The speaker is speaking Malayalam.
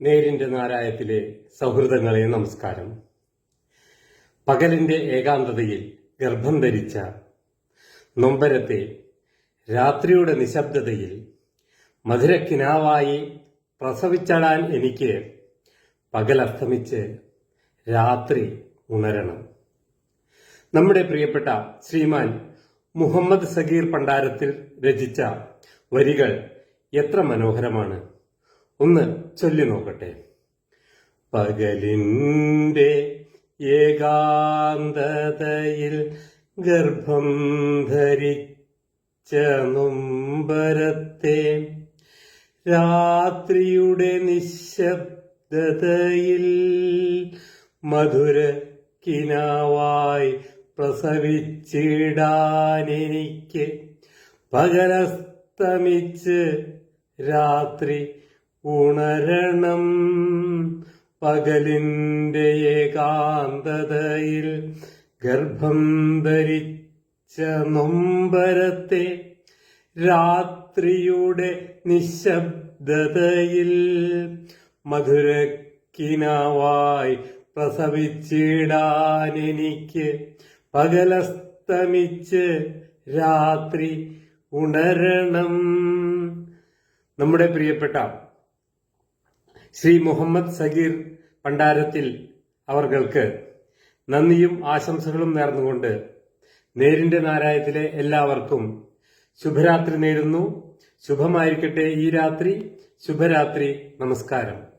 നേരിന്റെ നാരായത്തിലെ സൗഹൃദങ്ങളെ നമസ്കാരം. പകലിന്റെ ഏകാന്തതയിൽ ഗർഭം ധരിച്ച നൊമ്പരത്തെ രാത്രിയുടെ നിശബ്ദതയിൽ മധുരക്കിനാവായി പ്രസവിച്ചടാൻ എനിക്ക് പകലസ്തമിച്ച് രാത്രി ഉണരണം. നമ്മുടെ പ്രിയപ്പെട്ട ശ്രീമാൻ മുഹമ്മദ് സഗീർ പണ്ടാരത്തിൽ രചിച്ച വരികൾ എത്ര മനോഹരമാണ്. ഒന്ന് ചൊല്ലി നോക്കട്ടെ. പകലിന്റെ ഏകാന്തതയിൽ ഗർഭം ധരിച്ച നൊമ്പരത്തെ രാത്രിയുടെ നിശബ്ദതയിൽ മധുര കിനാവായി പ്രസവിച്ചിടാനെനിക്ക് പകരസ്തമിച്ച് രാത്രി ഉണരണം പകലിന്റെ ഏകാന്തതയിൽ ഗർഭം ധരിച്ച നൊമ്പരത്തെ രാത്രിയുടെ നിശബ്ദതയിൽ മധുരക്കിനാവായി പ്രസവിച്ചിടാൻ എനിക്ക് പകലസ്തമിച്ച് രാത്രി ഉണരണം. നമ്മുടെ പ്രിയപ്പെട്ട ശ്രീ മുഹമ്മദ് സഗീർ പണ്ടാരത്തിൽ അവർകൾക്ക് നന്ദിയും ആശംസകളും നേർന്നുകൊണ്ട് നേരിന്റെ നാരായത്തിലെ എല്ലാവർക്കും ശുഭരാത്രി നേരുന്നു. ശുഭമായിരിക്കട്ടെ ഈ രാത്രി. ശുഭരാത്രി. നമസ്കാരം.